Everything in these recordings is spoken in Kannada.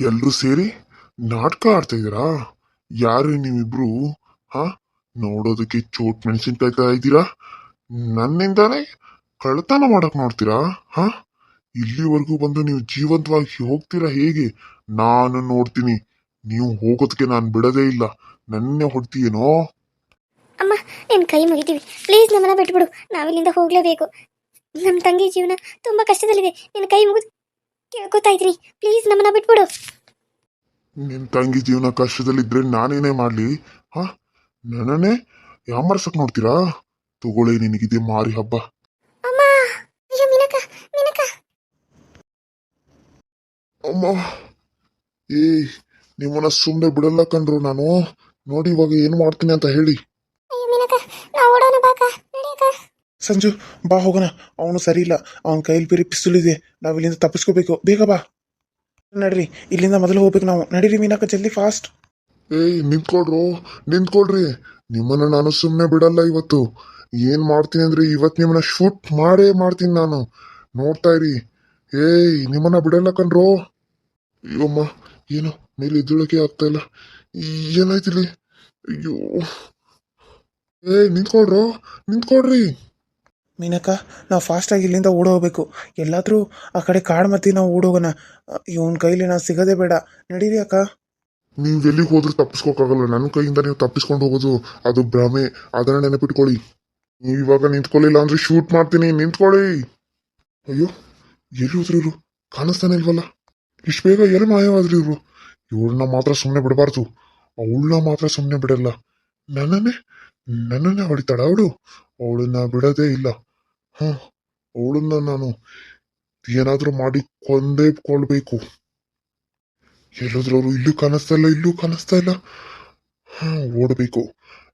ಎಲ್ರೂ ಸೇರಿ ನಾಟಕ ಆಡ್ತಾ ಇದ್ದೀರಾ? ಯಾರು ನೀವಿಬ್ರು? ಹಾ, ನೋಡೋದಕ್ಕೆ ಚೋಟ್ ಮೆಣಸಿನ್ಕಾಯಿ ತರ ಇದ್ದೀರಾ? ನನ್ನಿಂದಾನೇ ಕಳ್ಳತನ ಮಾಡಕ್ ನೋಡ್ತೀರಾ? ಹಾ, ಇಲ್ಲಿವರೆಗೂ ಬಂದು ನೀವು ಜೀವಂತವಾಗಿ ಹೋಗ್ತೀರಾ ಹೇಗೆ? ನಾನು ನೋಡ್ತೀನಿ. ನೀವು ಹೋಗೋದಕ್ಕೆ ನಾನು ಬಿಡದೇ ಇಲ್ಲ. ನನ್ನೇ ಹೊಡ್ತೀಯೇನೋ? ಅಮ್ಮ ನಿನ್ನ ಕೈ ಮುಗಿತೀವಿ. ಪ್ಲೀಸ್ ನಮ್ಮನ್ನ ಬಿಟ್ಬಿಡು. ನಾವಿಲ್ಲಿಂದ ಹೋಗಲೇಬೇಕು. ನಮ್ಮ ತಂಗಿ ಜೀವನ ತುಂಬ ಕಷ್ಟದಲ್ಲಿದೆ. ನಿನ್ನ ಕೈ ಮುಗಿದು ಕೇಳ್ಕೊತಾ ಪ್ಲೀಸ್ ನಮ್ಮನ್ನ ಬಿಟ್ಬಿಡು. ನಿನ್ ತಂಗಿ ಜೀವನ ಕಷ್ಟದಲ್ಲಿದ್ರೆ ನಾನೇನೇ ಮಾಡ್ಲಿ? ಹಾ? ನನ್ನನ್ನೇ ಯಾಮರ್ಸಕ್ ನೋಡ್ತೀರಾ? ತಗೊಳ್ಳಿ ನಿನಗಿದೆ ಮಾರಿ ಹಬ್ಬ. ಅಮ್ಮ! ಅಯ್ಯೋ ಮಿನಕ ಮಿನಕ ಅಮ್ಮ! ಏ ನಿಮ್ಮನ್ನ ಸುಮ್ಮನೆ ಬಿಡಲ್ಲ ಕಣ್ರು ನಾನು. ನೋಡಿ ಇವಾಗ ಏನು ಮಾಡ್ತೀನಿ ಅಂತ ಹೇಳಿ. ಅಯ್ಯೋ ಮಿನಕ ನಾವು ಓಡೋಣ ಬಾಕ. ನಡಿಯಕ ಸಂಜು, ಬಾ ಹೋಗೋಣ. ಅವನು ಸರಿ ಇಲ್ಲ ಅವನ ಕೈಯಲ್ಲಿ ಬೇರೆ ಪಿಸ್ತೂಲಿದೆ ನಾವು ಇಲ್ಲಿಂದ ತಪ್ಪಿಸ್ಕೋಬೇಕು. ಬೇಗ ಬಾ. ನಡ್ರಿ, ಇಲ್ಲಿಂದ ಮೊದಲು ಹೋಗ್ಬೇಕು ನಾವು. ನಡೀರಿ ಮೀನಾಕ ಜಲ್ದಿ ಫಾಸ್ಟ್ ಏಯ್, ನಿಂತ್ಕೊಳ್ರು. ನಿಂತ್ಕೊಳ್ರಿ. ನಿಮ್ಮನ್ನ ನಾನು ಸುಮ್ಮನೆ ಬಿಡಲ್ಲ ಇವತ್ತು. ಏನ್ ಮಾಡ್ತೀನಿ ಅಂದ್ರೆ ಇವತ್ತು ನಿಮ್ಮನ್ನ ಶೂಟ್ ಮಾಡೇ ಮಾಡ್ತೀನಿ ನಾನು. ನೋಡ್ತಾ ಇರಿ. ಏಯ್, ನಿಮ್ಮನ್ನ ಬಿಡಲ್ಲ ಕಣ್ರೋ. ಅಯ್ಯಮ್ಮ ಏನು? ಮೇಲೆ ಎದ್ದೇಳಕ್ಕೆ ಆಗ್ತಾ ಇಲ್ಲ. ಏನಾಯ್ತಿಲ್ಲಿ ಅಯ್ಯೋ. ಏಯ್, ನಿಂತ್ಕೊಳ್ರು. ನಿಂತ್ಕೊಳ್ರಿ. ಮೀನಕ್ಕ, ನಾವು ಫಾಸ್ಟಾಗಿ ಇಲ್ಲಿಂದ ಓಡೋಗ್ಬೇಕು ಎಲ್ಲಾದರೂ ಆ ಕಡೆ ಕಾಡು ಮತ್ತಿ ನಾವು ಓಡೋಗೋಣ ಇವನ್ ಕೈಲಿ ನಾವು ಸಿಗೋದೇ ಬೇಡ. ನಡೀರಿ ಅಕ್ಕ. ನೀವು ಎಲ್ಲಿಗೆ ಹೋದ್ರೂ ತಪ್ಪಿಸ್ಕೋಕಾಗಲ್ಲ ನನ್ನ ಕೈಯಿಂದ ನೀವು ತಪ್ಪಿಸ್ಕೊಂಡು ಹೋಗೋದು, ಅದು ಭ್ರಮೆ. ಅದನ್ನ ನೆನಪಿಟ್ಕೊಳ್ಳಿ. ನೀವು ಇವಾಗ ನಿಂತ್ಕೊಳ್ಳಿಲ್ಲ ಅಂದ್ರೆ ಶೂಟ್ ಮಾಡ್ತೀನಿ. ನಿಂತ್ಕೊಳ್ಳಿ. ಅಯ್ಯೋ, ಎಲ್ಲಿ ಹೋದ್ರಿ ಇವ್ರು? ಕಾಣಿಸ್ತಾನೆ ಇಲ್ವಲ್ಲ? ಇಷ್ಟು ಬೇಗ ಎಲ್ಲಿ ಮಾಯವಾದ್ರಿ ಇವ್ರು? ಇವ್ರನ್ನ ಮಾತ್ರ ಸುಮ್ಮನೆ ಬಿಡಬಾರ್ದು. ಅವಳನ್ನ ಮಾತ್ರ ಸುಮ್ಮನೆ ಬಿಡಲ್ಲ. ನನ್ನನ್ನೇ ನನ್ನನ್ನೇ ಹೊಡಿತಾಳ ಅವಳು? ಅವಳನ್ನ ಬಿಡೋದೇ ಇಲ್ಲ. ಹಾ ಅವಳನ್ನ ನಾನು ಏನಾದರೂ ಮಾಡಿ ಕೊಂದೇ ಕೊಳ್ಬೇಕು ಎಲ್ಲಾದ್ರೂ ಅವರು ಇಲ್ಲೂ ಕಾಣಿಸ್ತಾ ಇಲ್ಲ, ಇಲ್ಲೂ ಕಾಣಿಸ್ತಾ ಇಲ್ಲ. ಹಾ ಓಡಬೇಕು.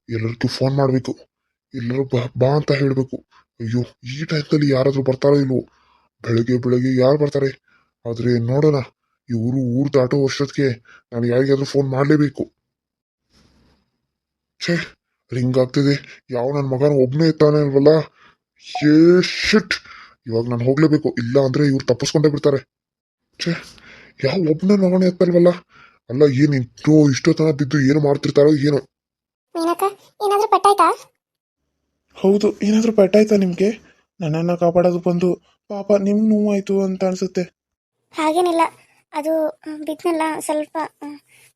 ಎಲ್ಲರಿಗೂ ಫೋನ್ ಮಾಡಬೇಕು. ಎಲ್ಲರೂ ಬಾ ಬಾ ಅಂತ ಹೇಳಬೇಕು. ಅಯ್ಯೋ, ಈ ಟೈಮಲ್ಲಿ ಯಾರಾದರೂ ಬರ್ತಾರೋ ಇಲ್ವೋ? ಬೆಳಗ್ಗೆ ಬೆಳಗ್ಗೆ ಯಾರು ಬರ್ತಾರೆ? ಆದ್ರೆ ನೋಡೋಣ, ಈ ಊರು ಊರು ದಾಟೋ ವರ್ಷಕ್ಕೆ ನಾನು ಯಾರಿಗಾದ್ರೂ ಫೋನ್ ಮಾಡಲೇಬೇಕು. ಛೇ ರಿಂಗ್ ಆಗ್ತಿದೆ. ಯಾವ ನನ್ನ ಮಗನ ಒಬ್ಬನೇ ಇರ್ತಾನೆ ಅಲ್ವಲ್ಲ? ಏ ಶಿಟ್ ಇವಾಗ ನಾನು ಹೋಗ್ಲೇಬೇಕು. ಇಲ್ಲ ಅಂದ್ರೆ ಇವ್ರು ತಪ್ಪಿಸ್ಕೊಂಡೇ ಬಿಡ್ತಾರೆ. ಛೇ ಯಾವ ಒಬ್ಬನೇ ಮಗನೇ ಎತ್ತಲ್ವಲ್ಲ? ಅಲ್ಲ ಏನ್ ಇಷ್ಟು ಇಷ್ಟೊತ್ತನ ಬಿದ್ದು ಏನು ಮಾಡ್ತಿರ್ತಾರೋ ಏನೋ. ಮೀನಕ ಏನಾದರೂ ಪಟ್ಟಾಯ್ತಾ? ಹೌದು ಏನಾದರೂ ಪೆಟ್ಟಾಯ್ತಾ ನಿಮಗೆ? ನನ್ನನ್ನ ಕಾಪಾಡೋದು ಬಂದು ಪಾಪ ನಿಮ್ ನೋವಾಯ್ತು ಅಂತ ಅನ್ಸುತ್ತೆ. ಹಾಗೇನಿಲ್ಲ. ಅದು ಬಿದ್ನಲ್ಲ ಸ್ವಲ್ಪ ಆ,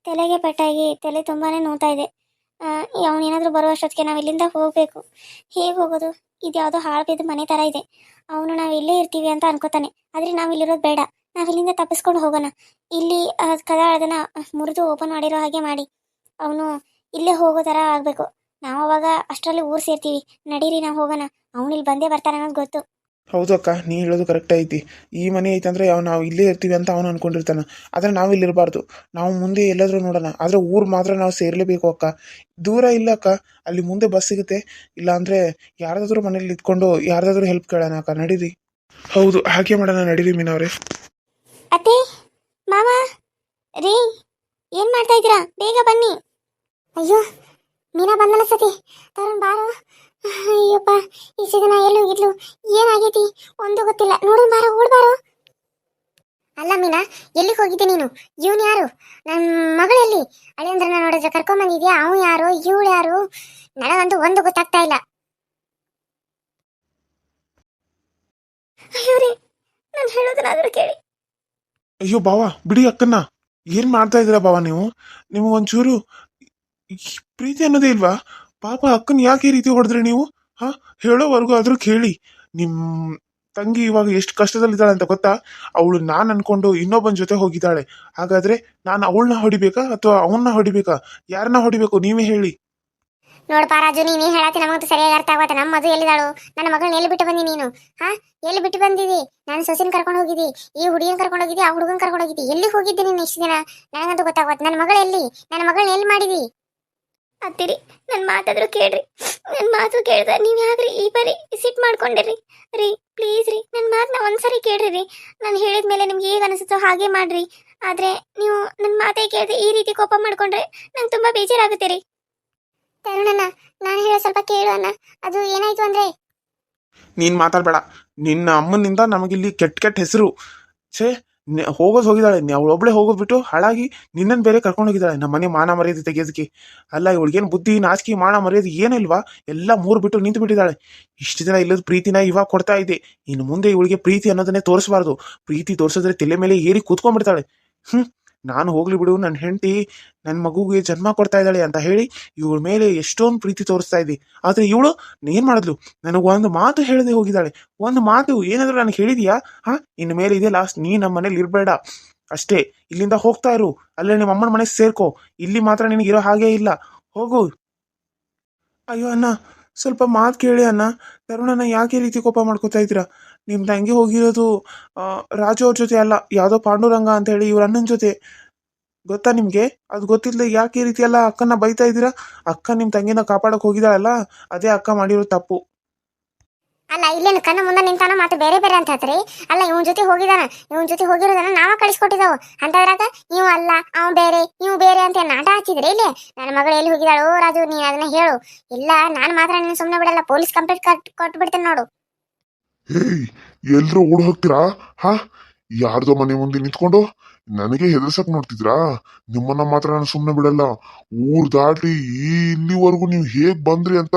ತಲೆಗೆ ಪೆಟ್ಟಾಗಿ ತಲೆ ತುಂಬಾನೇ ನೋತಾ ಇದೆ. ಅವನೇನಾದರೂ ಬರೋ ಅಷ್ಟೊತ್ತಿಗೆ ನಾವು ಇಲ್ಲಿಂದ ಹೋಗಬೇಕು. ಹೇಗೆ ಹೋಗೋದು? ಇದು ಯಾವುದೋ ಹಾಳು ಬಿದ್ದ ಮನೆ ಥರ ಇದೆ. ಅವನು ನಾವು ಇಲ್ಲೇ ಇರ್ತೀವಿ ಅಂತ ಅನ್ಕೋತಾನೆ. ಆದರೆ ನಾವು ಇಲ್ಲಿರೋದು ಬೇಡ. ನಾವು ಇಲ್ಲಿಂದ ತಪ್ಪಿಸ್ಕೊಂಡು ಹೋಗೋಣ. ಇಲ್ಲಿ ಕದ ಅದನ್ನು ಮುರಿದು ಓಪನ್ ಮಾಡಿರೋ ಹಾಗೆ ಮಾಡಿ. ಅವನು ಇಲ್ಲೇ ಹೋಗೋ ಥರ ಆಗಬೇಕು. ನಾವು ಅವಾಗ ಅಷ್ಟರಲ್ಲಿ ಊರು ಸೇರ್ತೀವಿ. ನಡೀರಿ, ನಾವು ಹೋಗೋಣ. ಅವನು ಇಲ್ಲಿ ಬಂದೇ ಬರ್ತಾನೆ ಅನ್ನೋದು ಗೊತ್ತು. ಹೌದು ಅಕ್ಕ, ನೀ ಹೇಳೋದು ಕರೆಕ್ಟ್ ಐತಿ. ಈ ಮನೆ ಐತಂದ್ರೆ ಅವ್ ನಾವು ಇಲ್ಲೇ ಇರ್ತೀವಿ ಅಂತ ಅವನು ಅನ್ಕೊಂಡಿರ್ತಾನ. ಆದರೆ ನಾವು ಇಲ್ಲಿರಬಾರ್ದು ನಾವು ಮುಂದೆ ಎಲ್ಲಾದರೂ ನೋಡೋಣ. ಆದರೆ ಊರು ಮಾತ್ರ ನಾವು ಸೇರ್ಲೇಬೇಕು ಅಕ್ಕ. ದೂರ ಇಲ್ಲ ಅಕ್ಕ. ಅಲ್ಲಿ ಮುಂದೆ ಬಸ್ ಸಿಗುತ್ತೆ. ಇಲ್ಲ ಅಂದರೆ ಯಾರ್ದಾದ್ರೂ ಮನೇಲಿ ಇದ್ಕೊಂಡು ಯಾರ್ದಾದ್ರೂ ಹೆಲ್ಪ್ ಕೇಳೋಣ ಅಕ್ಕ. ನಡೀರಿ. ಹೌದು, ಹಾಗೆ ಮಾಡೋಣ. ನಡೀರಿ ಮೀನವ್ರೆ. ಅತ್ತೆ, ಮಾವ, ರೀ, ಏನ್ ಮಾಡ್ತಾ ಇದ್ದೀರಾ? ಬೇಗ ಬನ್ನಿ. ಅಯ್ಯೋ ಮೀನಾ ಬಂದಲ್ಲ ಸತಿ? ತರುಣ್ ಬಾರು. ಅಯ್ಯಪ್ಪ ಇಷ್ಟು ದಿನ ಎಲ್ಲಿ ಹೋಗಿದ್ಲು? ಏನಾಗೈತಿ? ಒಂದು ಗೊತ್ತಿಲ್ಲ. ನೋಡು ಬಾರೋ ಓಡ್ಬಾರೋ ಅಲ್ಲ ಮೀನಾ, ಎಲ್ಲಿಗೆ ಹೋಗಿದ್ದೆ ನೀನು? ಇವನು ಯಾರು? ನನ್ನ ಮಗಳಲ್ಲಿ ಅಳಿಯಂದ್ರನ್ನ ನೋಡಿದ್ರೆ ಕರ್ಕೊಂಬಂದಿದ್ಯಾ ಅವನು ಯಾರು? ಇವಳು ಯಾರು? ನನಗಂತೂ ಒಂದು ಗೊತ್ತಾಗ್ತಾ ಇಲ್ಲ. ಅಯ್ಯೋ ನಾನು ಕೇಳಿ. ಅಯ್ಯೋ ಬಾವ, ಬಿಡಿ ಅಕ್ಕನ್ನ. ಏನ್ ಮಾಡ್ತಾ ಇದ್ದೀರಾ ಬಾವಾ ನೀವು? ನಿಮಗೆ ಒಂಚೂರು ಈ ಪ್ರೀತಿ ಅನ್ನೋದೇ ಇಲ್ವಾ? ಪಾಪ ಅಕ್ಕನ್ ಯಾಕೆ ಈ ರೀತಿ ಹೊಡೆದ್ರಿ ನೀವು? ಹಾ? ಹೇಳೋವರೆಗೂ ಆದ್ರೂ ಕೇಳಿ. ನಿಮ್ ತಂಗಿ ಇವಾಗ ಎಷ್ಟು ಕಷ್ಟದಲ್ಲಿದ್ದಾಳೆ ಅಂತ ಗೊತ್ತಾ? ಅವಳು ನಾನ್ ಅನ್ಕೊಂಡು ಇನ್ನೊಬ್ಬನ ಜೊತೆ ಹೋಗಿದ್ದಾಳೆ. ಹಾಗಾದ್ರೆ ನಾನು ಅವಳನ್ನ ಹೊಡಿಬೇಕಾ ಅಥವಾ ಅವನ್ನ ಹೊಡಿಬೇಕಾ? ಯಾರನ್ನ ಹೊಡಿಬೇಕು ನೀವೇ ಹೇಳಿ. ನೋಡಪ್ಪ ರಾಜು, ನೀನು ಹೇಳತ್ತಿ ನಮಗಂತೂ ಸರಿಯಾಗಿ ಅರ್ಥ ಆಗತ್ತೆ ನಮ್ಮ ಮದು ಎಲ್ಲಿದ್ದಾಳು? ನನ್ನ ಮಗಳನ್ನ ಎಲ್ಲಿ ಬಿಟ್ಟು ಬಂದಿ ನೀನು? ಹಾ? ಎಲ್ಲಿ ಬಿಟ್ಟು ಬಂದಿದಿ? ನಾನು ಸೊಸಿನ ಕರ್ಕೊಂಡು ಹೋಗಿದ್ದಿ ಈ ಹುಡುಗಿನ ಕರ್ಕೊಂಡು ಹೋಗಿದ್ದಿ ಆ ಹುಡುಗನ ಕರ್ಕೊಂಡು ಹೋಗಿದ್ದಿ ಎಲ್ಲಿ ಹೋಗಿದ್ದೆ ನೀನು ಇಷ್ಟು ದಿನ? ನನಗಂತೂ ಗೊತ್ತಾಗತ್ತೆ ನನ್ನ ಮಗಳು ಎಲ್ಲಿ? ನನ್ನ ಮಗಳನ್ನ ಎಲ್ಲಿ ಮಾಡಿದಿ? ಅತ್ತಿರಿ ನನ್ನ ಮಾತಾದ್ರೂ ಕೇಳ್ರಿ. ನನ್ನ ಮಾತು ಕೇಳ್ದ, ನೀವು ಯಾಕ್ರಿ ಈ ಬಾರಿ ಸಿಟ್ ಮಾಡ್ಕೊಂಡಿರಿ ರೀ ಪ್ಲೀಸ್ ರೀ ನನ್ನ ಮಾತನ್ನ ಒಂದ್ಸರಿ ಕೇಳ್ರಿ ರೀ. ನಾನು ಹೇಳಿದ ಮೇಲೆ ನಿಮ್ಗೆ ಹೇಗೆ ಅನಿಸುತ್ತೋ ಹಾಗೆ ಮಾಡ್ರಿ. ಆದರೆ ನೀವು ನನ್ನ ಮಾತೇ ಕೇಳಿದೆ ಈ ರೀತಿ ಕೋಪ ಮಾಡ್ಕೊಂಡ್ರೆ ನಂಗೆ ತುಂಬ ಬೇಜಾರಾಗುತ್ತೆ ರೀ. ತರುಣಣ್ಣ, ನಾನು ಹೇಳೋ ಸ್ವಲ್ಪ ಕೇಳು ಅಣ್ಣ. ಅದು ಏನಾಯ್ತು ಅಂದ್ರೆ? ನೀನು ಮಾತಾಡಬೇಡ. ನಿನ್ನ ಅಮ್ಮನಿಂದ ನಮಗಿಲ್ಲಿ ಕೆಟ್ಟ ಕೆಟ್ಟ ಹೆಸರು. ಛೇ ಹೋಗೋದು ಹೋಗಿದ್ದಾಳೆ. ಅವಳು ಒಬ್ಳೆ ಹೋಗೋದ್ಬಿಟ್ಟು ಹಾಳಾಗಿ ನಿನ್ನನ್ನು ಬೇರೆ ಕರ್ಕೊಂಡು ಹೋಗಿದ್ದಾಳೆ. ನಮ್ಮ ಮನೆ ಮಾನ ಮರ್ಯಾದೆ ತೆಗೆಯೋದಕ್ಕೆ. ಅಲ್ಲ, ಇವಳಿಗೇನು ಬುದ್ಧಿ, ನಾಚಿಕೆ, ಮಾನ ಮರ್ಯಾದೆ ಏನಿಲ್ವಾ ಎಲ್ಲ ಮೂರು ಬಿಟ್ಟು ನಿಂತು ಬಿಟ್ಟಿದ್ದಾಳೆ. ಇಷ್ಟು ದಿನ ಇಲ್ಲದ ಪ್ರೀತಿನ ಇವಾಗ ಕೊಡ್ತಾ ಇದೆ. ಇನ್ನು ಮುಂದೆ ಇವಳಿಗೆ ಪ್ರೀತಿ ಅನ್ನೋದನ್ನೇ ತೋರಿಸಬಾರ್ದು. ಪ್ರೀತಿ ತೋರಿಸಿದ್ರೆ ತಲೆ ಮೇಲೆ ಏರಿ ಕೂತ್ಕೊಂಡ್ಬಿಡ್ತಾಳೆ. ಹ್ಮ್. ನಾನು ಹೋಗ್ಲಿ ಬಿಡು ನನ್ನ ಹೆಂಡತಿ ನನ್ನ ಮಗುಗೆ ಜನ್ಮ ಕೊಡ್ತಾ ಇದ್ದಾಳೆ ಅಂತ ಹೇಳಿ ಇವಳ ಮೇಲೆ ಎಷ್ಟೊಂದು ಪ್ರೀತಿ ತೋರಿಸ್ತಾ ಇದ್ದಿ. ಆದ್ರೆ ಇವಳು ನೀನು ಮಾಡಿದ್ಲು? ನನಗೆ ಒಂದು ಮಾತು ಹೇಳದೆ ಹೋಗಿದ್ದಾಳೆ. ಒಂದು ಮಾತು ಏನಾದರೂ ನನಗೆ ಹೇಳಿದೀಯಾ? ಹಾ ಇನ್ನು ಮೇಲೆ ಇದೆ ಲಾಸ್ಟ್ ನೀ ನಮ್ಮ ಮನೇಲಿ ಇರಬೇಡ. ಅಷ್ಟೇ, ಇಲ್ಲಿಂದ ಹೋಗ್ತಾ ಇರು. ಅಲ್ಲೇ ನಿಮ್ಮ ಅಮ್ಮನ ಮನೆಗೆ ಸೇರ್ಕೋ. ಇಲ್ಲಿ ಮಾತ್ರ ನಿನಗಿರೋ ಹಾಗೇ ಇಲ್ಲ. ಹೋಗು. ಅಯ್ಯೋ ಅಣ್ಣ ಸ್ವಲ್ಪ ಮಾತು ಕೇಳಿ ಅಣ್ಣ. ತರುಣನ ಯಾಕೆ ಈ ರೀತಿ ಕೋಪ ಮಾಡ್ಕೋತಾ ಇದ್ದೀರಾ? ನಿಮ್ಮ ತಂಗಿ ಹೋಗಿರೋದು ರಾಜು ಅವ್ರ ಜೊತೆ ಅಲ್ಲ, ಯಾವುದೋ ಪಾಂಡುರಂಗ ಅಂತ ಹೇಳಿ ಇವ್ರ ಅಣ್ಣನ ಜೊತೆ. ಗೊತ್ತಾ ನಿಮಗೆ? ಅದು ಗೊತ್ತಿಲ್ಲ ಯಾಕೆ ಈ ರೀತಿ ಎಲ್ಲ ಅಕ್ಕನ ಬೈತಾ ಇದ್ದೀರಾ? ಅಕ್ಕ ನಿಮ್ಮ ತಂಗಿನ ಕಾಪಾಡೋಕೆ ಹೋಗಿದ್ದಾಳಲ್ಲ, ಅದೇ ಅಕ್ಕ ಮಾಡಿರೋ ತಪ್ಪು. ಅಲ್ಲ, ಇಲ್ಲೇನು ಕಣ್ಣ ಮುಂದೆ ನಿಂತಾನ ಮತ್ತೆ ಬೇರೆ ಬೇರೆ ಅಂತ ಹೇಳ್ತೀರಿ? ಅಲ್ಲ, ಇವನ್ ಜೊತೆ ಹೋಗಿದಾನ, ಇವನ್ ಜೊತೆ ಹೋಗಿರೋದನ್ನ ನಾವ ಕಳಿಸ್ಕೊಟ್ಟಿದ್ದಾವು ಅಂತದ್ರಾಗ ನೀವು ಅಲ್ಲ ಅವ್ ಬೇರೆ ನೀವು ಬೇರೆ ಅಂತ ನಾಟ ಹಚ್ಚಿದ್ರಿ ಇಲ್ಲಿ? ನನ್ನ ಮಗಳು ಎಲ್ಲಿ ಹೋಗಿದಾಳು ರಾಜು, ನೀನ್ ಅದನ್ನ ಹೇಳು. ಇಲ್ಲ, ನಾನು ಮಾತ್ರ ನಿನ್ನ ಸುಮ್ಮನೆ ಬಿಡಲ್ಲ, ಪೊಲೀಸ್ ಕಂಪ್ಲೇಂಟ್ ಕಟ್, ಕೊಟ್ಬಿಡ್ತೇನೆ ನೋಡು. ಎಲ್ರು ಓಡ್ ಹೋಗ್ತೀರಾ? ಹಾ, ಯಾರ್ದೋ ಮನೆ ಮುಂದೆ ನಿಂತ್ಕೊಂಡು ನನಗೆ ಹೆದರ್ಸಕ್ ನೋಡ್ತಿದ್ರಾ? ನಿಮ್ಮನ್ನ ಮಾತ್ರ ನಾನು ಸುಮ್ಮನೆ ಬಿಡಲ್ಲ. ಊರ್ ದಾಟಿ ಇಲ್ಲಿವರೆಗೂ ನೀವು ಹೇಗ್ ಬಂದ್ರಿ ಅಂತ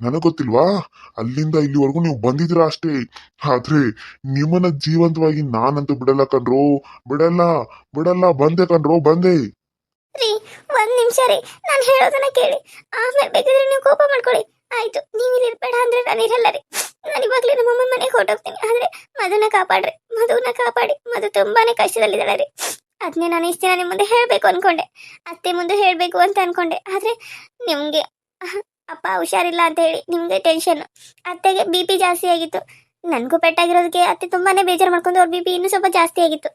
ನನಗ್ ಗೊತ್ತಿಲ್ವಾ? ಅಲ್ಲಿಂದ ಇಲ್ಲಿವರೆಗೂ ನೀವು ಬಂದಿದ್ದೀರಾ ಅಷ್ಟೇ. ಆದ್ರೆ ನಿಮ್ಮನ್ನ ಜೀವಂತವಾಗಿ ನಾನಂತೂ ಬಿಡಲ್ಲ ಕಣ್ರೋ. ಬಿಡಲ್ಲ ಬಿಡಲ್ಲ, ಬಂದೆ ಕಣ್ರೋ, ಬಂದೆ. ರೀ, ಒಂದ್ ನಿಮಿಷ ರೀ. ನಾನು ಹೇಳೋದನ್ನ ಕೇಳಿ. ಆಮೇಲೆ ಬೇಕಾದ್ರೆ ನೀವು ಕೋಪ ಮಾಡ್ಕೊಳ್ಳಿ. ಆಯ್ತು ನೀವು ಇರ್ಬೇಡ ಅಂದ್ರೆ ನಾನು ಇರಲ್ಲ ರೀ. ನಾನು ಇವಾಗಲೇ ನಮ್ಮ ಮನೆಗೆ ಹೊರಟೋಗ್ತೀನಿ. ಮಧುನ ಕಾಪಾಡ್ರಿ. ಮಧುನ ಕಾಪಾಡಿ. ಮಧು ತುಂಬಾನೇ ಕಷ್ಟದಲ್ಲಿದ್ದಾಳೆ ರೀ. ಅದನ್ನೇ ನಾನು ಇಷ್ಟ ದಿನ ನಿಮ್ಮ ಮುಂದೆ ಹೇಳಬೇಕು ಅನ್ಕೊಂಡೆ. ಅತ್ತೆ ಮುಂದೆ ಹೇಳಬೇಕು ಅಂತ ಅನ್ಕೊಂಡೆ. ಆದ್ರೆ ನಿಮಗೆ ಅಪ್ಪ ಹುಷಾರಿಲ್ಲ ಅಂತ ಹೇಳಿ ನಿಮಗೆ ಟೆನ್ಷನ್ ಅತ್ತೆಗೆ ಬಿ ಪಿ ಜಾಸ್ತಿ ಆಗಿತ್ತು. ನನಗೂ ಪೆಟ್ಟಾಗಿರೋದಕ್ಕೆ ಅತ್ತೆ ತುಂಬಾನೇ ಬೇಜಾರು ಮಾಡ್ಕೊಂಡು ಅವ್ರ ಬಿ ಪಿ ಇನ್ನೂ ಸ್ವಲ್ಪ ಜಾಸ್ತಿ ಆಗಿತ್ತು.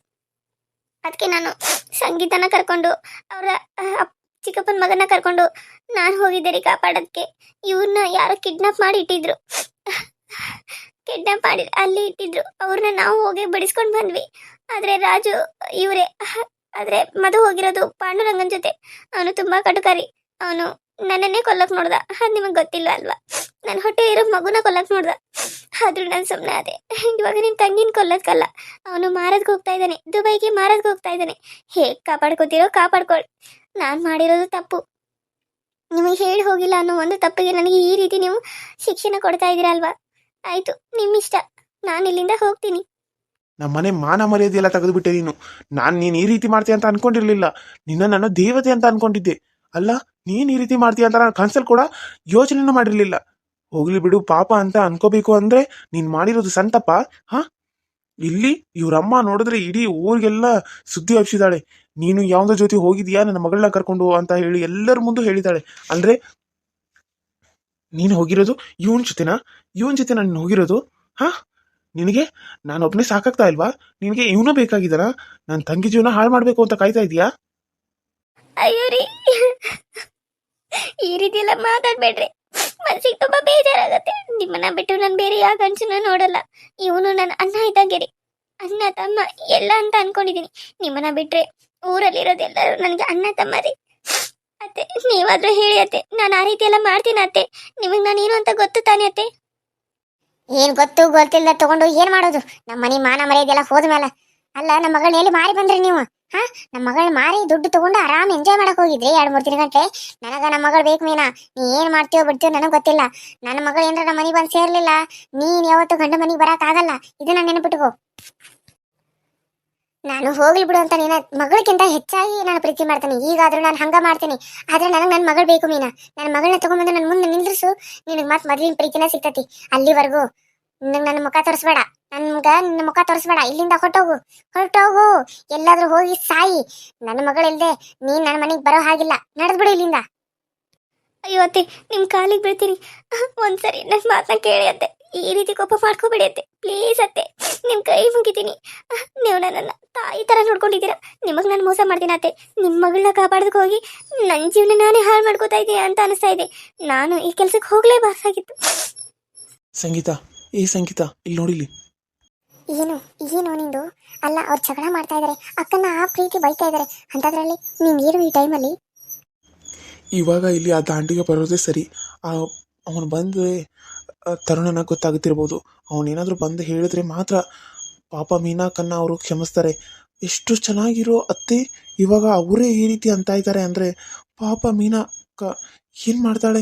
ಅದಕ್ಕೆ ನಾನು ಸಂಗೀತನ ಕರ್ಕೊಂಡು, ಅವರ ಚಿಕ್ಕಪ್ಪನ ಮಗನ ಕರ್ಕೊಂಡು ನಾನು ಹೋಗಿದ್ದೆ ರೀ ಕಾಪಾಡೋದಕ್ಕೆ ಇವ್ರನ್ನ ಯಾರೋ ಕಿಡ್ನಾಪ್ ಮಾಡಿ ಇಟ್ಟಿದ್ರು. ಕಿಡ್ನಾಪ್ ಮಾಡಿ ಅಲ್ಲಿ ಇಟ್ಟಿದ್ರು. ಅವ್ರನ್ನ ನಾವು ಹೋಗಿ ಬಿಡಿಸ್ಕೊಂಡು ಬಂದ್ವಿ. ಆದ್ರೆ ರಾಜು, ಇವರೇ ಆದ್ರೆ ಮದು ಹೋಗಿರೋದು ಪಾಂಡುರಂಗನ್ ಜೊತೆ. ಅವನು ತುಂಬಾ ಕಟುಕಾರಿ. ಅವನು ನನ್ನನ್ನೇ ಕೊಲ್ಲಕ್ ನೋಡ್ದ. ಅದು ನಿಮಗೆ ಗೊತ್ತಿಲ್ಲ ಅಲ್ವಾ? ನನ್ನ ಹೊಟ್ಟೆ ಇರೋ ಮಗುನ ಕೊಲ್ಲಕ್ ನೋಡ್ದ. ಆದ್ರೂ ನಾನು ಸುಮ್ಮನೆ ಅದೇ ಇವಾಗ ನಿಮ್ಮ ತಂಗಿನ ಕೊಲ್ಲಕ್ಕಲ್ಲ ಅವನು ಮಾರದ್ ಹೋಗ್ತಾ ಇದ್ದಾನೆ. ದುಬೈಗೆ ಮಾರದ್ ಹೋಗ್ತಾ ಇದ್ದಾನೆ. ಹೇಗೆ ಕಾಪಾಡ್ಕೋತಿರೋ ಕಾಪಾಡ್ಕೊಳ್ಳಿ ನಾನು ಮಾಡಿರೋದು ತಪ್ಪು. ನಿಮಗೆ ಹೇಳಿ ಹೋಗಿಲ್ಲ ಅನ್ನೋ ಒಂದು ತಪ್ಪಿಗೆ ನನಗೆ ಈ ರೀತಿ ನೀವು ಶಿಕ್ಷಣ ಕೊಡ್ತಾ ಇದ್ದೀರಲ್ವಾ ಆಯ್ತು ನಿಮ್ಮಿಷ್ಟ ನಾನು ಇಲ್ಲಿಂದ ಹೋಗ್ತೀನಿ. ನಮ್ಮ ಮನೆ ಮಾನ ಮರ್ಯಾದೆ ಎಲ್ಲ ತೆಗೆದುಬಿಟ್ಟೆ ನೀನು. ನಾನು ನೀನು ಈ ರೀತಿ ಮಾಡ್ತೀಯ ಅಂತ ಅನ್ಕೊಂಡಿರ್ಲಿಲ್ಲ. ನಿನ್ನ ನಾನು ದೇವತೆ ಅಂತ ಅನ್ಕೊಂಡಿದ್ದೆ. ಅಲ್ಲ, ನೀನ್ ಈ ರೀತಿ ಮಾಡ್ತೀಯ ಅಂತ ನಾನು ಕನ್ಸಲ್ ಕೂಡ ಯೋಚನೆನೂ ಮಾಡಿರ್ಲಿಲ್ಲ. ಹೋಗ್ಲಿ ಬಿಡು, ಪಾಪ ಅಂತ ಅನ್ಕೋಬೇಕು ಅಂದ್ರೆ ನೀನ್ ಮಾಡಿರೋದು ಸಂತಪ್ಪ ತಪ್ಪ ಹಾ? ಇಲ್ಲಿ ಇವ್ರಮ್ಮ ನೋಡಿದ್ರೆ ಇಡೀ ಊರಿಗೆಲ್ಲ ಸುದ್ದಿ ಹಬ್ಸಿದಾಳೆ. ನೀನು ಯಾವ್ದೋ ಜೊತೆ ಹೋಗಿದ್ಯಾ? ನನ್ನ ಮಗಳನ್ನ ಕರ್ಕೊಂಡು ಅಂತ ಹೇಳಿ ಎಲ್ಲರ ಮುಂದೆ ಹೇಳಿದಾಳೆ. ಅಂದ್ರೆ ನೀನು ಹೋಗಿರೋದು ಇವನ್ ಜೊತೆನಾ? ಇವನ್ ಜೊತೆ ನಾನು ಹೋಗಿರೋದು? ಹಾ? ನಿನಗೆ? ನಾನು ಒಬ್ಬನೇ ಸಾಕಾಗ್ತಾ ಇಲ್ವಾ? ನಿನಗೆ ಇವನು ಬೇಕಾಗಿದ್ದಾನ? ನನ್ನ ತಂಗಿ ಜೀವನ ಹಾಳು ಮಾಡಬೇಕು ಅಂತ ಕಾಯ್ತಾ ಇದೀಯಾ? ಅಯ್ಯೋ ರೀ. ಈ ರೀತಿ ಎಲ್ಲ ಮಾತಾಡ್ಬೇಡ್ರಿ. ಮನ್ಸಿಗೆ ತುಂಬಾ ಬೇಜಾರಾಗತ್ತೆ. ನಿಮ್ಮನ್ನ ಬಿಟ್ಟು ನಾನು ಬೇರೆ ಯಾವ ಗಂಡಸನ್ನ ನೋಡಲ್ಲ. ಇವನು ನನ್ನ ಅಣ್ಣ ಇದ್ದಂಗೆ ರೀ. ಅಣ್ಣ ತಮ್ಮ ಎಲ್ಲ ಅಂತ ಅನ್ಕೊಂಡಿದೀನಿ. ನಿಮ್ಮನ್ನ ಬಿಟ್ರೆ ಊರಲ್ಲಿರೋದೆಲ್ಲರೂ ನನಗೆ ಅಣ್ಣ ತಮ್ಮ ರೀ. ಅತ್ತೆ, ನೀವಾದ್ರೂ ಹೇಳಿ ಅತ್ತೆ. ನಾನು ಆ ರೀತಿ ಎಲ್ಲ ಮಾಡ್ತೀನಿ ಅತ್ತೆ. ನಿಮಗೆ ನಾನು ಏನು ಅಂತ ಗೊತ್ತು ತಾನೇ ಅತ್ತೆ? ಏನ್ ಗೊತ್ತು ಗೊತ್ತಿಲ್ಲ ತಗೊಂಡು ಏನ್ ಮಾಡೋದು? ನಮ್ಮ ಮನೆ ಮಾನ ಮರ್ಯಾದೆಲ್ಲ ಹೋದ್ಮೇಲೆ ಅಲ್ಲ ನಮ್ಮ ಮಗಳನ್ನ ಎಲ್ಲಿ ಮಾರಿ ಬಂದ್ರಿ ನೀವು? ಹಾ? ನಮ್ಮ ಮಗಳ್ ಮಾರಿ ದುಡ್ಡು ತಗೊಂಡು ಆರಾಮ್ ಎಂಜಾಯ್ ಮಾಡಕ್ ಹೋಗಿದ್ರಿ ಎರಡ್, ಮೂರ್ ದಿನ ಗಂಟೆ ನನಗ ನಮ್ಮ ಮಗಳು ಬೇಕು ಮೀನಾ. ನೀ ಏನ್ ಮಾಡ್ತೀವೋ ಬಿಡ್ತೀವೋ ನನಗ್ ಗೊತ್ತಿಲ್ಲ. ನನ್ನ ಮಗಳು ಏನಾರ ನಮ್ಮ ಮನೆಗೆ ಬಂದ್ ಸೇರ್ಲಿಲ್ಲ. ನೀನ್ ಯಾವತ್ತು ಗಂಡ ಮನೆಗೆ ಬರಕ್ ಆಗಲ್ಲ. ಇದನ್ನ ನೆನಪಿಟ್ಕೋ. ನಾನು ಹೋಗ್ಲಿ ಬಿಡು ಅಂತ ನೀನ ಮಗಳಿಗಿಂತ ಹೆಚ್ಚಾಗಿ ನಾನು ಪ್ರೀತಿ ಮಾಡ್ತೀನಿ. ಈಗಾದ್ರೂ ನಾನು ಹಂಗ ಮಾಡ್ತೀನಿ. ಆದ್ರೆ ನನಗೆ ನನ್ನ ಮಗಳು ಬೇಕು ಮೀನಾ. ನನ್ನ ಮಗಳನ್ನ ತಗೊಂಡ್ಬಂದು ನನ್ನ ಮುಂದೆ ನಿಂದ್ರಿಸು. ನಿನಗೆ ಮತ್ತೆ ಮೊದ್ಲಿನ ಪ್ರೀತಿನ ಸಿಗ್ತತಿ. ಅಲ್ಲಿವರೆಗೂ ನಿನಗೆ ನನ್ನ ಮುಖ ತೋರಿಸ್ಬೇಡ. ನನ್ಗ ನಿನ್ನ ಮುಖ ತೋರಿಸ್ಬೇಡ. ಇಲ್ಲಿಂದ ಹೊರಟೋಗು. ಹೊರಟೋಗು. ಎಲ್ಲಾದ್ರೂ ಹೋಗಿ ಸಾಯಿ. ನನ್ನ ಮಗಳಿಲ್ದೆ ನೀನ್ ನನ್ನ ಮನೆಗೆ ಬರೋ ಹಾಗಿಲ್ಲ. ನಡೆದ್ಬಿಡು ಇಲ್ಲಿಂದ. ಅಯ್ಯೋ ಅತ್ತೆ, ನಿಮ್ ಕಾಲಿಗೆ ಬೀಳ್ತೀನಿ. ಒಂದ್ಸರಿ ನನ್ನ ಮಾತನ್ನ ಕೇಳಿ ಅತ್ತೆ. ಈ ರೀತಿ ಕೋಪ ಮಾಡ್ಕೋಬೇಡಿ ಅತ್ತೆ ಪ್ಲೀಸ್ ಅತ್ತೆ ನಿಮ್ ಕೈ ಮುಗಿತೀನಿ. ನೀವು ನನ್ನನ್ನ ತಾಯಿ ತರ ನೋಡ್ಕೊಂಡಿದ್ದೀರಾ? ನಿಮಗೆ ನಾನು ಮೋಸ ಮಾಡ್ತೀನಿ ಅತ್ತೆ. ನಿಮ್ಮ ಮಗಳನ್ನ ಕಾಪಾಡೋದಕ್ಕೆ ಹೋಗಿ ನನ್ನ ಜೀವನ ನಾನೇ ಹಾಳು ಮಾಡ್ಕೋತಾ ಇದ್ದೀನಿ ಅಂತ ಅನಿಸ್ತಾ ಇದೆ. ನಾನು ಈ ಕೆಲ್ಸಕ್ಕೆ ಹೋಗ್ಲೇಬಾರ್ದಾಗಿತ್ತು. ಸಂಗೀತ ಏ ಸಂಗೀತ ಇಲ್ಲಿ ನೋಡಿಲಿ ಏನು ಏನು ನಿಂದು? ಅಲ್ಲ ಅವ್ರು ಜಗಳ ಮಾಡ್ತಾ ಇದಾರೆ. ಅಕ್ಕನ ಆ ಪ್ರೀತಿ ಬೈತಾ ಇದಾರೆ. ಅಂತದ್ರಲ್ಲಿ ನೀನ್ ಏನು ಈ ಟೈಮಲ್ಲಿ? ಇವಾಗ ಇಲ್ಲಿ ಆ ದಾಂಡಿಗೆ ಬರೋದೇ ಸರಿ. ಅವನು ಬಂದರೆ ತರುಣನ ಗೊತ್ತಾಗುತ್ತಿರ್ಬೋದು ಅವನೇನಾದರೂ ಬಂದು ಹೇಳಿದ್ರೆ ಮಾತ್ರ ಪಾಪ ಮೀನಾಕನ್ನ ಅವರು ಕ್ಷಮಿಸ್ತಾರೆ. ಎಷ್ಟು ಚೆನ್ನಾಗಿರೋ ಅತ್ತೆ ಇವಾಗ ಅವರೇ ಈ ರೀತಿ ಅಂತ ಇದ್ದಾರೆ ಅಂದರೆ ಪಾಪ ಮೀನಾ ಅಕ್ಕ ಏನು ಮಾಡ್ತಾಳೆ?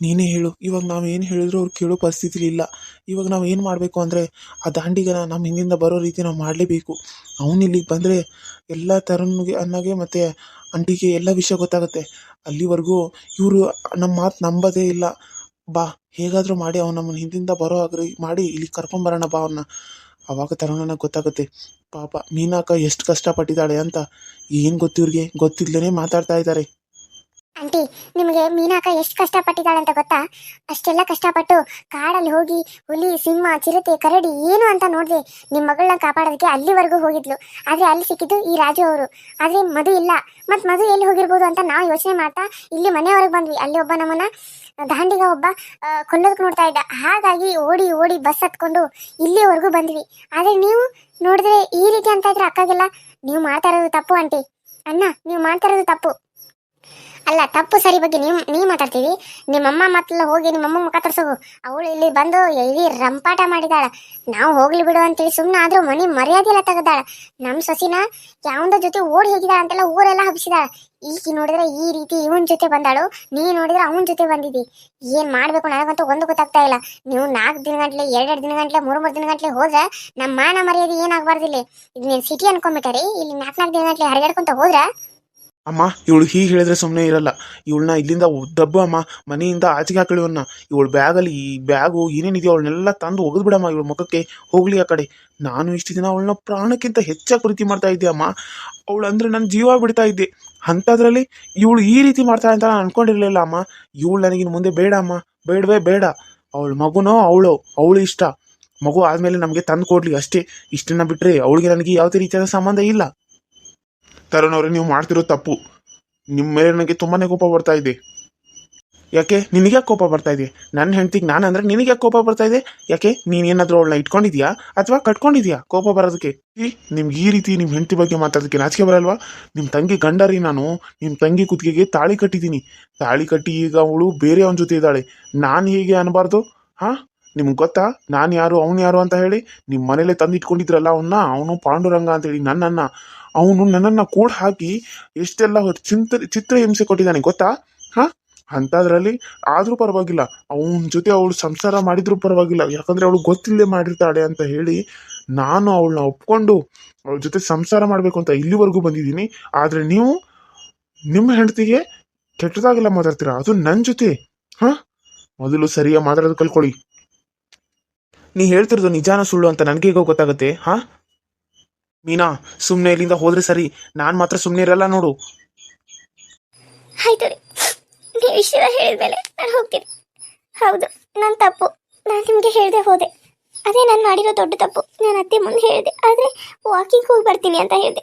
ನೀನೇ ಹೇಳು. ಇವಾಗ ನಾವು ಏನು ಹೇಳಿದ್ರು ಅವ್ರು ಕೇಳೋ ಪರಿಸ್ಥಿತಿ ಇಲ್ಲ. ಇವಾಗ ನಾವು ಏನು ಮಾಡಬೇಕು ಅಂದರೆ ಆ ದಾಂಡಿಗನ ನಮ್ಮ ಹಿಂದಿಂದ ಬರೋ ರೀತಿ ನಾವು ಮಾಡಲೇಬೇಕು. ಅವನು ಇಲ್ಲಿಗೆ ಬಂದರೆ ಎಲ್ಲ ತರುಣ್ಗೆ ಅನ್ನಗೆ ಮತ್ತು ಅಂಟಿಗೆ ಎಲ್ಲ ವಿಷಯ ಗೊತ್ತಾಗುತ್ತೆ. ಅಲ್ಲಿವರೆಗೂ ಇವರು ನಮ್ಮ ಮಾತು ನಂಬೋದೇ ಇಲ್ಲ. ಬಾ, ಹೇಗಾದರೂ ಮಾಡಿ, ಅವ್ನು ನಮ್ಮನ್ನ ಹಿಂದಿಂದ ಬರೋ ಆಗ್ರಿ ಮಾಡಿ ಇಲ್ಲಿ ಕರ್ಕೊಂಬರೋಣ ಬಾ ಅವನ್ನ ಅವಾಗ ತರೋಣ ಗೊತ್ತಾಗುತ್ತೆ. ಪಾಪ, ಮೀನಾಕ ಎಷ್ಟು ಕಷ್ಟಪಟ್ಟಿದ್ದಾಳೆ ಅಂತ. ಏನು ಗೊತ್ತಿವ್ರಿಗೆ ಗೊತ್ತಿಲ್ಲದೇ ಮಾತಾಡ್ತಾ ಇದ್ದಾರೆ. ಆಂಟಿ, ನಿಮಗೆ ಮೀನಾಕ ಎಷ್ಟು ಕಷ್ಟಪಟ್ಟಿದ್ದಾಳೆ ಅಂತ ಗೊತ್ತಾ? ಅಷ್ಟೆಲ್ಲ ಕಷ್ಟಪಟ್ಟು ಕಾಡಲ್ಲಿ ಹೋಗಿ ಹುಲಿ, ಸಿಂಹ, ಚಿರತೆ, ಕರಡಿ, ಏನು ಅಂತ ನೋಡ್ದೆ ನಿಮ್ಮ ಮಗಳನ್ನ ಕಾಪಾಡೋದಕ್ಕೆ ಅಲ್ಲಿವರೆಗೂ ಹೋಗಿದ್ಲು. ಆದ್ರೆ ಅಲ್ಲಿ ಸಿಕ್ಕಿದ್ದು ಈ ರಾಜು ಅವರು. ಆದ್ರೆ ಮಧು ಇಲ್ಲ ಮತ್ತು ಮಧು ಎಲ್ಲಿ ಹೋಗಿರ್ಬೋದು ಅಂತ ನಾವು ಯೋಚನೆ ಮಾಡ್ತಾ ಇಲ್ಲಿ ಮನೆಯವರೆಗೆ ಬಂದ್ವಿ. ಅಲ್ಲಿ ಒಬ್ಬ ನಮ್ಮನ್ನ ದಾಂಡಿಗ ಒಬ್ಬ ಕೊಲ್ಲೋದಕ್ಕೆ ನೋಡ್ತಾ ಇದ್ದ. ಹಾಗಾಗಿ ಓಡಿ ಓಡಿ ಬಸ್ ಹತ್ಕೊಂಡು ಇಲ್ಲಿವರೆಗೂ ಬಂದ್ವಿ. ಆದರೆ ನೀವು ನೋಡಿದ್ರೆ ಈ ರೀತಿ ಅಂತ ಇದ್ರೆ ಅಕ್ಕಾಗೆಲ್ಲ, ನೀವು ಮಾಡ್ತಾ ಇರೋದು ತಪ್ಪು ಆಂಟಿ. ಅಣ್ಣ, ನೀವು ಮಾಡ್ತಾ ಇರೋದು ತಪ್ಪು. ಅಲ್ಲ, ತಪ್ಪು ಸರಿ ಬಗ್ಗೆ ನೀವು ನೀವು ಮಾತಾಡ್ತೀವಿ ನಿಮ್ಮಮ್ಮ ಮತ್ತಲ್ಲ ಹೋಗಿ ನಿಮ್ಮಮ್ಮ ಮುಖ ತರ್ಸೋಗು. ಅವಳು ಇಲ್ಲಿ ಬಂದು ಎಲ್ಲಿ ರಂಪಾಟ ಮಾಡಿದಾಳ. ನಾವು ಹೋಗ್ಲಿ ಬಿಡು ಅಂತೇಳಿ ಸುಮ್ಮನೆ ಆದ್ರೂ ಮನೆ ಮರ್ಯಾದೆ ಎಲ್ಲ ತೆಗೆದಾಳ. ನಮ್ಮ ಸೊಸಿನ ಯಾವಂದ ಜೊತೆ ಓಡಿ ಹೋಗಿದಾಳ ಅಂತೆಲ್ಲ ಊರೆಲ್ಲ ಹಬ್ಸಿದಾಳ ಈಕಿ ನೋಡಿದ್ರೆ ಈ ರೀತಿ ಇವನ್ ಜೊತೆ ಬಂದಾಳು, ನೀ ನೋಡಿದ್ರೆ ಅವನ ಜೊತೆ ಬಂದಿದ್ದಿ ಏನ್ ಮಾಡ್ಬೇಕು ನನಗಂತೂ ಒಂದು ಗೊತ್ತಾಗ್ತಾ ಇಲ್ಲ. ನೀವು ನಾಲ್ಕು ದಿನ ಗಂಟ್ಲೆ ಎರಡೆರಡು ದಿನ ಗಂಟ್ಲೆ ಮೂರು ಮೂರು ದಿನ ಗಂಟ್ಲೆ ಹೋದ್ರೆ ನಮ್ಮ ಮಾನ ಮರ್ಯಾದೆ ಏನಾಗಬಾರ್ದಿಲ್ಲ ಇದು ನೀನ್ ಸಿಟಿ ಅನ್ಕೊಂಬಿಟ್ಟಾರಿ, ಇಲ್ಲಿ ನಾಲ್ಕು ನಾಲ್ಕು ದಿನ ಗಂಟ್ಲೆ ಹರಿಗಾಡ್ಕೊಂತ ಹೋದ್ರ ಅಮ್ಮ, ಇವಳು ಹೀಗೆ ಹೇಳಿದ್ರೆ ಸುಮ್ಮನೆ ಇರಲ್ಲ. ಇವಳನ್ನ ಇಲ್ಲಿಂದ ದಬ್ಬು ಅಮ್ಮ, ಮನೆಯಿಂದ ಆಚೆಗೆ ಹಾಕಿಳಿವನ್ನ ಇವಳು ಬ್ಯಾಗಲ್ಲಿ ಈ ಬ್ಯಾಗು ಏನೇನಿದೆಯೋ ಅವಳನ್ನೆಲ್ಲ ತಂದು ಒಗೆದು ಬಿಡಮ್ಮ ಇವಳ ಮುಖಕ್ಕೆ. ಹೋಗ್ಲಿ ಆ ಕಡೆ. ನಾನು ಇಷ್ಟು ದಿನ ಅವಳನ್ನ ಪ್ರಾಣಕ್ಕಿಂತ ಹೆಚ್ಚಾಗಿ ಪ್ರೀತಿ ಮಾಡ್ತಾ ಇದ್ದೆ ಅಮ್ಮ. ಅವಳು ಅಂದ್ರೆ ನನ್ನ ಜೀವ ಬಿಡ್ತಾ ಇದ್ದೆ. ಅಂಥದ್ರಲ್ಲಿ ಇವಳು ಈ ರೀತಿ ಮಾಡ್ತಾಳೆ ಅಂತ ನಾನು ಅನ್ಕೊಂಡಿರ್ಲಿಲ್ಲ ಅಮ್ಮ. ಇವಳು ನನಗಿನ್ ಮುಂದೆ ಬೇಡ ಅಮ್ಮ. ಬೇಡವೇ ಬೇಡ. ಅವಳ ಮಗುನೋ ಅವಳು ಅವಳು ಇಷ್ಟ. ಮಗು ಆದಮೇಲೆ ನಮಗೆ ತಂದು ಕೊಡ್ಲಿ ಅಷ್ಟೇ. ಇಷ್ಟನ್ನ ಬಿಟ್ಟರೆ ಅವಳಿಗೆ ನನಗೆ ಯಾವುದೇ ರೀತಿಯಾದ ಸಂಬಂಧ ಇಲ್ಲ. ತರುಣ್ ಅವ್ರೆ ನೀವು ಮಾಡ್ತಿರೋ ತಪ್ಪು. ನಿಮ್ಮ ಮೇಲೆ ನನಗೆ ತುಂಬಾ ಕೋಪ ಬರ್ತಾ ಇದೆ. ಯಾಕೆ? ನಿನಗೆ ಕೋಪ ಬರ್ತಾ ಇದೆ? ನನ್ನ ಹೆಂಡ್ತಿಗೆ ನಾನು ಅಂದ್ರೆ ನಿನಗೆ ಕೋಪ ಬರ್ತಾ ಇದೆ? ಯಾಕೆ? ನೀನೇನಾದರೂ ಅವಳನ್ನ ಇಟ್ಕೊಂಡಿದ್ಯಾ? ಅಥವಾ ಕಟ್ಕೊಂಡಿದ್ಯಾ ಕೋಪ ಬರೋದಕ್ಕೆ? ನಿಮ್ಗೆ ಈ ರೀತಿ ನಿಮ್ಮ ಹೆಂಡತಿ ಬಗ್ಗೆ ಮಾತಾಡೋದಕ್ಕೆ ನಾಚಿಕೆ ಬರಲ್ವಾ? ನಿಮ್ಮ ತಂಗಿ ಗಂಡರಿ ನಾನು. ನಿಮ್ಮ ತಂಗಿ ಕುತ್ತಿಗೆಗೆ ತಾಳಿ ಕಟ್ಟಿದ್ದೀನಿ. ತಾಳಿ ಕಟ್ಟಿ ಈಗ ಅವಳು ಬೇರೆ ಅವನ ಜೊತೆ ಇದ್ದಾಳೆ. ನಾನು ಹೀಗೆ ಅನ್ಬಾರ್ದು? ಹಾ? ನಿಮ್ಗೆ ಗೊತ್ತಾ? ನಾನು ಯಾರು, ಅವನು ಯಾರು ಅಂತ ಹೇಳಿ ನಿಮ್ಮ ಮನೇಲೆ ತಂದು ಇಟ್ಕೊಂಡಿದ್ರಲ್ಲ ಅವನ್ನ ಅವನು ಪಾಂಡುರಂಗ ಅಂತೇಳಿ ನನ್ನನ್ನ. ಅವನು ನನ್ನನ್ನು ಕೂಡ ಹಾಕಿ ಎಷ್ಟೆಲ್ಲ ಚಿಂತ, ಚಿತ್ರ ಹಿಂಸೆ ಕೊಟ್ಟಿದ್ದಾನೆ ಗೊತ್ತಾ? ಹಾ? ಅಂಥದ್ರಲ್ಲಿ ಆದರೂ ಪರವಾಗಿಲ್ಲ. ಅವನ ಜೊತೆ ಅವಳು ಸಂಸಾರ ಮಾಡಿದ್ರೂ ಪರವಾಗಿಲ್ಲ. ಯಾಕಂದ್ರೆ ಅವಳು ಗೊತ್ತಿಲ್ಲದೆ ಮಾಡಿರ್ತಾಳೆ ಅಂತ ಹೇಳಿ ನಾನು ಅವಳನ್ನ ಒಪ್ಕೊಂಡು ಅವಳ ಜೊತೆ ಸಂಸಾರ ಮಾಡಬೇಕು ಅಂತ ಇಲ್ಲಿವರೆಗೂ ಬಂದಿದ್ದೀನಿ. ಆದರೆ ನೀವು ನಿಮ್ಮ ಹೆಂಡತಿಗೆ ಕೆಟ್ಟದಾಗೆಲ್ಲ ಮಾತಾಡ್ತೀರಾ? ಅದು ನನ್ನ ಜೊತೆ. ಹಾಂ? ಮೊದಲು ಸರಿಯಾಗಿ ಮಾತಾಡೋದು ಕಲ್ಕೊಳ್ಳಿ ನೀ ಹೇಳ್ತಿರೋದು ನಿಜಾನ ಸುಳ್ಳು ಅಂತ ನನಗೆ ಹೇಗೋ ಗೊತ್ತಾಗುತ್ತೆ. ಹಾ? ಮೀನಾ ಸುಮ್ಮನೆ ಇಲ್ಲಿಂದ ಹೋದ್ರೆ ಸರಿ. ನಾನು ಮಾತ್ರ ಸುಮ್ಮನೆ ಇರಲ್ಲ ನೋಡು. ಆಯ್ತು ರೀ. ಇಷ್ಟೆಲ್ಲ ಹೇಳಿದ್ಮೇಲೆ ನಾನು ಹೋಗ್ತೀನಿ. ಹೌದು ನನ್ನ ತಪ್ಪು. ನಾನು ನಿಮಗೆ ಹೇಳ್ದೆ ಹೋದೆ. ಅದೇ ನಾನು ಮಾಡಿರೋ ದೊಡ್ಡ ತಪ್ಪು. ನಾನು ಅತ್ತೆ ಮುಂದೆ ಹೇಳಿದೆ. ಆದರೆ ವಾಕಿಂಗ್ ಹೋಗಿ ಬರ್ತೀನಿ ಅಂತ ಹೇಳಿದೆ.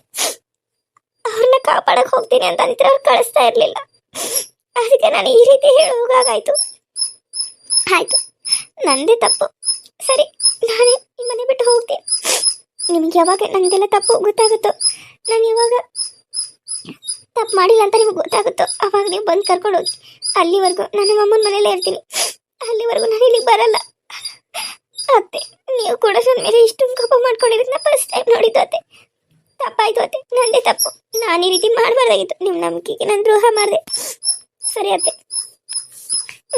ಅವ್ರನ್ನ ಕಾಪಾಡಕ್ಕೆ ಹೋಗ್ತೀನಿ ಅಂತ ಅಂದಿದ್ರೆ ಅವ್ರು ಕಳಿಸ್ತಾ ಇರಲಿಲ್ಲ. ಅದಕ್ಕೆ ನಾನು ಈ ರೀತಿ ಹೇಳೋಗಾಗಾಯ್ತು ಆಯಿತು. ನಂದೇ ತಪ್ಪು. ಸರಿ, ನಾನೇ ಈ ಮನೆ ಬಿಟ್ಟು ಹೋಗ್ತೀನಿ. ನಿಮಗೆ ಯಾವಾಗ ನನಗೆಲ್ಲ ತಪ್ಪು ಗೊತ್ತಾಗುತ್ತೋ? ನಾನು ಯಾವಾಗ ತಪ್ಪು ಮಾಡಿಲ್ಲ ಅಂತ ನಿಮ್ಗೆ ಗೊತ್ತಾಗುತ್ತೋ? ಅವಾಗ ನೀವು ಬಂದು ಕರ್ಕೊಂಡು ಹೋಗಿ ಅಲ್ಲಿವರೆಗೂ ನಾನು ಅಮ್ಮನ ಮನೇಲೇ ಇರ್ತೀನಿ. ಅಲ್ಲಿವರೆಗೂ ನಾನು ಇಲ್ಲಿಗೆ ಬರಲ್ಲ. ಅತ್ತೆ, ನೀವು ಕೂಡ ನನ್ನ ಮೇಲೆ ಇಷ್ಟೊಂದು ಕೋಪ ನಾನು ಫಸ್ಟ್ ಟೈಮ್ ನೋಡಿದ್ದು ಅತ್ತೆ. ತಪ್ಪಾಯ್ತು ಅತ್ತೆ, ನಂದೇ ತಪ್ಪು. ನಾನು ಈ ರೀತಿ ಮಾಡಬಾರ್ದಾಗಿತ್ತು. ನಿಮ್ಮ ನಂಬಿಕೆಗೆ ನಾನು ದ್ರೋಹ ಮಾಡಿದೆ. ಸರಿ ಅತ್ತೆ.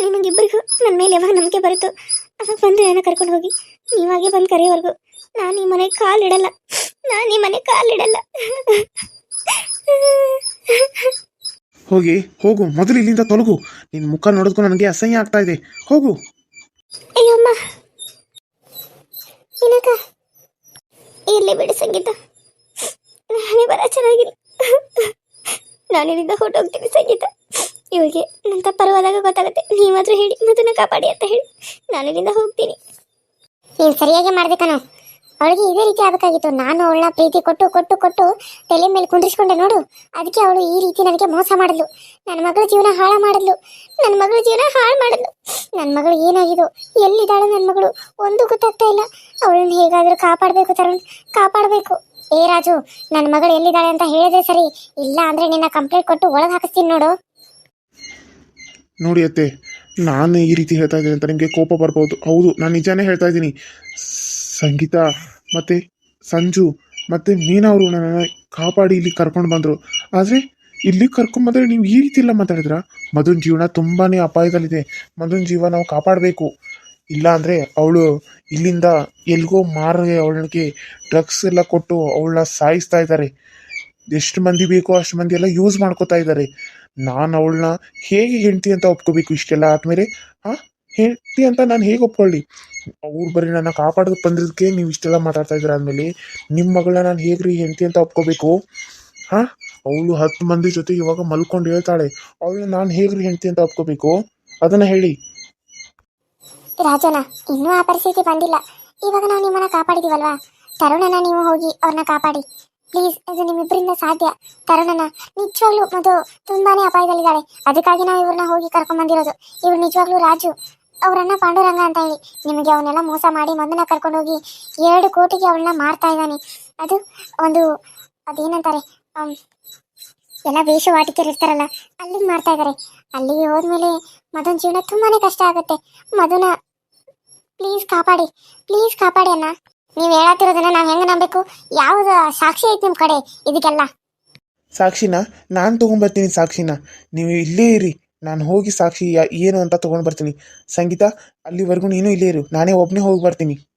ನಿಮಗಿಬ್ಬರಿಗೂ ನನ್ನ ಮೇಲೆ ಯಾವಾಗ ನಂಬಿಕೆ ಬರುತ್ತೋ, ಅವಾಗ ಬಂದು ನಾನು ಕರ್ಕೊಂಡು ಹೋಗಿ ನೀವಾಗೆ ಬಂದು ಕರೆಯೋವರೆಗೂ ನಾನು ಈ ಮನೆಗೆ ಕಾಲಿಡಲ್ಲ ನಾನು ಈ ಮನೆ ಕಾಲಿಡಲ್ಲ ಹೋಗಿ ಹೋಗು. ಮೊದಲು ಇಲ್ಲಿಂದ ತೊಲಗು. ನಿನ್ನ ಮುಖ ನೋಡೋದಕ್ಕೂ ನನಗೆ ಅಸಹ್ಯ ಆಗ್ತಾ ಇದೆ. ಹೋಗು. ಅಯ್ಯಮ್ಮ ಏನಕ್ಕ? ಇರಲಿ ಬಿಡಿ ಸಂಗೀತ. ನಾನೇ ಬರ ಚೆನ್ನಾಗಿಲ್ಲ. ನಾನಿಲ್ಲಿಂದ ಹೊರಟೋಗ್ತೀನಿ ಸಂಗೀತ. ಇವಳಿಗೆ ನನ್ನ ತಪ್ಪರವಾದಾಗ ಗೊತ್ತಾಗುತ್ತೆ. ನೀವಾದ್ರೂ ಹೇಳಿ ಮಧುನ ಕಾಪಾಡಿ ಅಂತ ಹೇಳಿ. ನಾನಿಲ್ಲಿಂದ ಹೋಗ್ತೀನಿ. ನೀನು ಸರಿಯಾಗಿ ಮಾಡ್ಬೇಕನು ಅವಳಿಗೆ ಇದೇ ರೀತಿ ಆಗಬೇಕಾಗಿತ್ತು. ನಾನು ಅವಳನ್ನ ಪ್ರೀತಿ ಕೊಟ್ಟು ಕೊಟ್ಟು ಕೊಟ್ಟು ತಲೆ ಮೇಲೆ ಕುಂಡ್ರಿಸ್ಕೊಂಡೆ ನೋಡು. ಅದಕ್ಕೆ ಅವಳು ಈ ರೀತಿ ನನಗೆ ಮೋಸ ಮಾಡಿದ್ಲು. ನನ್ನ ಮಗಳ ಜೀವನ ಹಾಳು ಮಾಡಿದ್ಲು. ನನ್ನ ಮಗಳ ಜೀವನ ಹಾಳು ಮಾಡಿದ್ಲು. ನನ್ನ ಮಗಳು ಏನಾಗಿದ್ದು ಎಲ್ಲಿದ್ದಾಳೆ ನನ್ನ ಮಗಳು? ಒಂದು ಗೊತ್ತಾಗ್ತಾ ಇಲ್ಲ. ಅವಳನ್ನ ಹೇಗಾದರೂ ಕಾಪಾಡಬೇಕು ತರ ಕಾಪಾಡಬೇಕು. ಏ ರಾಜು ನನ್ನ ಮಗಳು ಎಲ್ಲಿದ್ದಾಳೆ ಅಂತ ಹೇಳಿದ್ರೆ ಸರಿ. ಇಲ್ಲ ಅಂದ್ರೆ ನಿನ್ನ ಕಂಪ್ಲೇಂಟ್ ಕೊಟ್ಟು ಒಳಗೆ ಹಾಕಿಸ್ತೀನಿ ನೋಡು. ನೋಡಿ ಅತ್ತೆ ನಾನು ಈ ರೀತಿ ಹೇಳ್ತಾ ಇದ್ದೀನಿ ಅಂತ ನಿಮಗೆ ಕೋಪ ಬರ್ಬೋದು. ಹೌದು, ನಾನು ನಿಜಾನೇ ಹೇಳ್ತಾ ಇದ್ದೀನಿ. ಸಂಗೀತ ಮತ್ತು ಸಂಜು ಮತ್ತು ಮೀನಾ ಅವರು ನನ್ನನ್ನು ಕಾಪಾಡಿ ಇಲ್ಲಿ ಕರ್ಕೊಂಡು ಬಂದರು. ಆದರೆ ಇಲ್ಲಿ ಕರ್ಕೊಂಬಂದ್ರೆ ನೀವು ಈ ರೀತಿ ಇಲ್ಲ ಮಾತಾಡಿದ್ರ? ಮಧುನ್ ಜೀವನ ತುಂಬಾ ಅಪಾಯದಲ್ಲಿದೆ. ಮಧುನ್ ಜೀವನ ನಾವು ಕಾಪಾಡಬೇಕು. ಇಲ್ಲ ಅಂದರೆ ಅವಳು ಇಲ್ಲಿಂದ ಎಲ್ಗೋ ಮಾರಗೆ ಅವಳಿಗೆ ಡ್ರಗ್ಸ್ ಎಲ್ಲ ಕೊಟ್ಟು ಅವಳನ್ನ ಸಾಯಿಸ್ತಾ ಇದ್ದಾರೆ. ಎಷ್ಟು ಮಂದಿ ಬೇಕೋ ಅಷ್ಟು ಮಂದಿ ಎಲ್ಲ ಯೂಸ್ ಮಾಡ್ಕೋತಾ ಇದ್ದಾರೆ. ನಾನು ಅವಳನ್ನ ಹೇಗೆ ಹೆಂಡ್ತಿ ಅಂತ ಒಪ್ಕೋಬೇಕು ಇಷ್ಟೆಲ್ಲ ಆದಮೇಲೆ ಹಾ ಹೆಂಡ್ತಿ ಅಂತ ನಾನು ಹೇಗೆ ಒಪ್ಕೊಳ್ಳಿ? ಅವ್ರು ಬರೀ ನನ್ನ ಕಾಪಾಡೋದು ಬಂದಿದ್ದಕ್ಕೆ ನೀವು ಇಷ್ಟೆಲ್ಲ ಮಾತಾಡ್ತಾ ಇದ್ದೀರ ಆದಮೇಲೆ ನಿಮ್ಮ ಮಗಳನ್ನ ನಾನು ಹೇಗೆ ರೀ ಹೆಂಡ್ತಿ ಅಂತ ಒಪ್ಕೋಬೇಕು? ಹಾ ಅವಳು ಹತ್ತು ಮಂದಿ ಜೊತೆ ಇವಾಗ ಮಲ್ಕೊಂಡು ಹೇಳ್ತಾಳೆ, ಅವಳನ್ನ ನಾನು ಹೇಗೆ ರೀ ಹೆಂಡ್ತಿ ಅಂತ ಒಪ್ಕೋಬೇಕು? ಅದನ್ನು ಹೇಳಿ. ರಾಜನ ಇನ್ನೂ ಆ ಪರಿಸ್ಥಿತಿ ಬಂದಿಲ್ಲ. ಇವಾಗ ನಾವು ನಿಮ್ಮನ್ನ ಕಾಪಾಡಿದೀವಲ್ವಾ? ತರುಣನ ನೀವು ಹೋಗಿ ಅವ್ರನ್ನ ಕಾಪಾಡಿ. ಪ್ಲೀಸ್, ಇದು ನಿಮ್ಮಿಬ್ಬರಿಂದ ಸಾಧ್ಯ. ತರುಣನ, ನಿಜವಾಗ್ಲೂ ಮಧು ತುಂಬಾನೇ ಅಪಾಯದಲ್ಲಿದ್ದಾಳೆ. ಅದಕ್ಕಾಗಿ ನಾವು ಇವ್ರನ್ನ ಹೋಗಿ ಕರ್ಕೊಂಡ್ ಬಂದಿರೋದು. ಇವ್ರು ನಿಜವಾಗ್ಲೂ ರಾಜು. ಅವರನ್ನ ಪಾಂಡುರಂಗ ಅಂತ ಹೇಳಿ. ನಿಮಗೆ ಅವನ್ನೆಲ್ಲ ಮೋಸ ಮಾಡಿ ಮಧುನ ಕರ್ಕೊಂಡು ಹೋಗಿ ಎರಡು ಕೋಟಿಗೆ ಅವಳನ್ನ ಮಾರ್ತಾ ಇದ್ದಾನೆ. ಅದು ಒಂದು, ಅದೇನಂತಾರೆ ಎಲ್ಲ ವೇಷವಾಟಿಕೆರು ಇರ್ತಾರಲ್ಲ, ಅಲ್ಲಿಗೆ ಮಾಡ್ತಾ ಇದ್ದಾರೆ ಅಲ್ಲಿಗೆ ಹೋದ್ಮೇಲೆ ಮಧುನ್ ಜೀವನ ತುಂಬಾನೇ ಕಷ್ಟ ಆಗುತ್ತೆ. ಮಧುನ, ಪ್ಲೀಸ್ ಕಾಪಾಡಿ ಪ್ಲೀಸ್ ಕಾಪಾಡಿ ಅಣ್ಣ. ನೀವು ಹೇಳತ್ತಿರೋದನ್ನ ನಾವು ಹೆಂಗ ನಂಬಬೇಕು? ಯಾವ್ದು ಸಾಕ್ಷಿ ಐತಿ ನಿಮ್ಮ ಕಡೆ ಇದಕ್ಕೆಲ್ಲ? ಸಾಕ್ಷಿನ? ನಾನು ಬರ್ತೀನಿ ಸಾಕ್ಷಿನ. ನೀವು ಇಲ್ಲೇ ಇರಿ. ನಾನು ಹೋಗಿ ಸಾಕ್ಷಿ ಏನು ಅಂತ ತೊಗೊಂಡು ಬರ್ತೀನಿ. ಸಂಗೀತ, ಅಲ್ಲಿವರೆಗೂ ನೀನು ಇಲ್ಲೇ ಇರು. ನಾನೇ ಒಬ್ಬನೇ ಹೋಗಿ ಬರ್ತೀನಿ.